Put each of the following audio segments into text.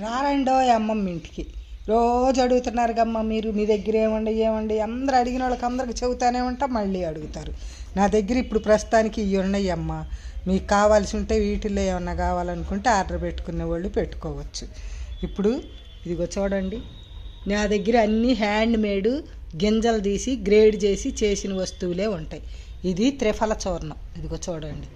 రారండో అమ్మమ్మ ఇంటికి. రోజు అడుగుతున్నారు అమ్మ మీరు మీ దగ్గర ఏమండి ఏమండి? అందరు అడిగిన వాళ్ళకి అందరికి చెబుతానే ఉంటా మళ్ళీ అడుగుతారు. నా దగ్గర ఇప్పుడు ప్రస్తుతానికి ఇవి ఉన్నాయి అమ్మ. మీకు కావాల్సి ఉంటే వీటిల్లో ఏమన్నా కావాలనుకుంటే ఆర్డర్ పెట్టుకునే వాళ్ళు పెట్టుకోవచ్చు. ఇప్పుడు ఇదిగో చూడండి. నా దగ్గర అన్ని హ్యాండ్ మేడ్ గింజలు తీసి గ్రేడ్ చేసి చేసిన వస్తువులే ఉంటాయి. ఇది త్రిఫల చూర్ణం. ఇదిగో చూడండి.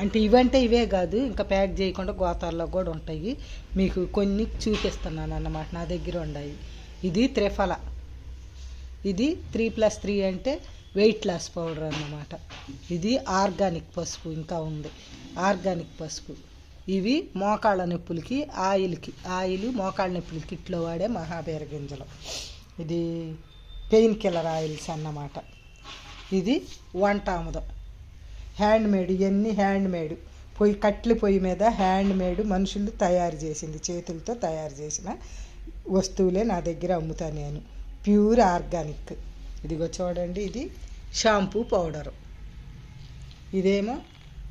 అంటే ఇవంటే ఇవే కాదు ఇంకా ప్యాక్ చేయకుండా గోతాల్లో కూడా ఉంటాయి. మీకు కొన్ని చూపిస్తున్నాను అన్నమాట నా దగ్గర ఉన్నాయి. ఇది త్రిఫల. ఇది త్రీ ప్లస్ త్రీ అంటే వెయిట్ లాస్ పౌడర్ అన్నమాట. ఇది ఆర్గానిక్ పసుపు ఇంకా ఉంది. ఆర్గానిక్ పసుపు. ఇవి మోకాళ్ళ నొప్పులకి ఆయిల్కి ఆయిల్ మోకాళ్ళ నొప్పులకి ఇట్లో వాడే మహాబీర గింజలు. ఇది పెయిన్ కిల్లర్ ఆయిల్స్ అన్నమాట. ఇది వంట ఆముదం. హ్యాండ్ మేడ్ ఇవన్నీ హ్యాండ్ మేడ్ పొయ్యి కట్ల పొయ్యి మీద హ్యాండ్ మేడ్ మనుషులు తయారు చేసింది చేతులతో తయారు చేసిన వస్తువులే నా దగ్గర అమ్ముతా నేను. Pure organic. ఇదిగో చూడండి ఇది షాంపూ పౌడర్. ఇదేమో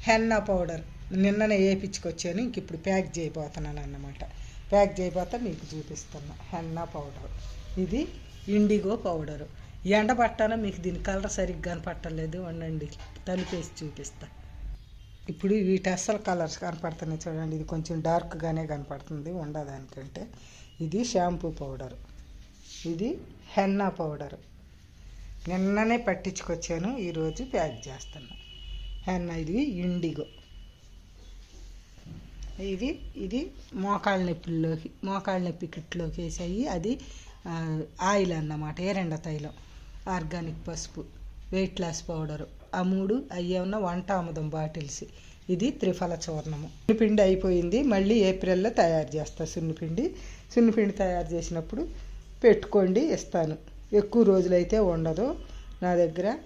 హెన్నా పౌడర్. నిన్ననే వేయించుకొచ్చాను ఇంక ఇప్పుడు ప్యాక్ చేయబోతున్నాను అన్నమాట. ప్యాక్ చేయబోతా మీకు చూపిస్తున్నా. Henna powder. ఇది ఇండిగో పౌడరు. ఎండ పట్టాన? మీకు దీని కలర్ సరిగ్గా కనపట్టలేదు ఉండండి తలిపేసి చూపిస్తా. ఇప్పుడు వీటి అస్సలు కలర్స్ కనపడుతున్నాయి చూడండి. ఇది కొంచెం డార్క్గానే కనపడుతుంది ఉండదానికంటే. ఇది షాంపూ పౌడర్. ఇది హెన్నా పౌడర్. నిన్ననే పట్టించుకొచ్చాను. ఈరోజు ప్యాక్ చేస్తున్నా. హెన్నా ఇది ఇండిగో. ఇది ఇది మోకాళ్ళ నొప్పిలోకి మోకాళ్ళ నొప్పి కిట్లోకి వేసాయి. అది ఆయిల్ అన్నమాట ఎరెండ తైలం ఆర్గానిక్ పసుపు వెయిట్ లాస్ పౌడరు. ఆ మూడు అయ్యేమన్నా వంట ఆముదం బాటిల్స్. ఇది త్రిఫల చూర్ణము. సున్నిపిండి అయిపోయింది మళ్ళీ ఏప్రిల్లో తయారు చేస్తా సున్నిపిండి. సున్నిపిండి తయారు చేసినప్పుడు పెట్టుకోండి ఇస్తాను. ఎక్కువ రోజులైతే ఉండదు నా దగ్గర.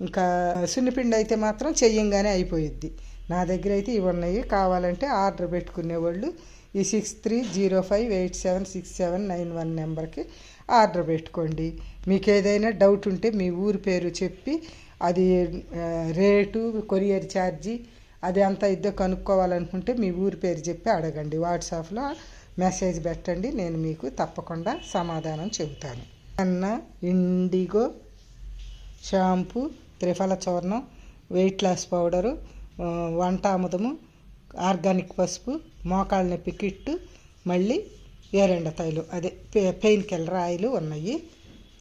ఇంకా సున్నిపిండి అయితే మాత్రం చెయ్యంగానే అయిపోయిద్ది. నా దగ్గర అయితే ఇవి ఉన్నాయి. కావాలంటే ఆర్డర్ పెట్టుకునే వాళ్ళు ఈ six three zero five eight seven six seven nine one నెంబర్కి ఆర్డర్ పెట్టుకోండి. మీకు ఏదైనా డౌట్ ఉంటే మీ ఊరి పేరు చెప్పి అది రేటు కొరియర్ ఛార్జీ అది అంతా ఇద్దో కనుక్కోవాలనుకుంటే మీ ఊరి పేరు చెప్పి అడగండి. వాట్సాప్లో మెసేజ్ పెట్టండి. నేను మీకు తప్పకుండా సమాధానం చెబుతాను. అన్న ఇండిగో షాంపూ త్రిఫల చూర్ణం వెయిట్ లాస్ పౌడరు వంట ఆముదము ఆర్గానిక్ పసుపు మోకాళ్ళ నొప్పి కిట్టు మళ్ళీ ఏరెండ తైలు అదే పెయిన్ కిల్లర్ ఆయిల్ ఉన్నాయి.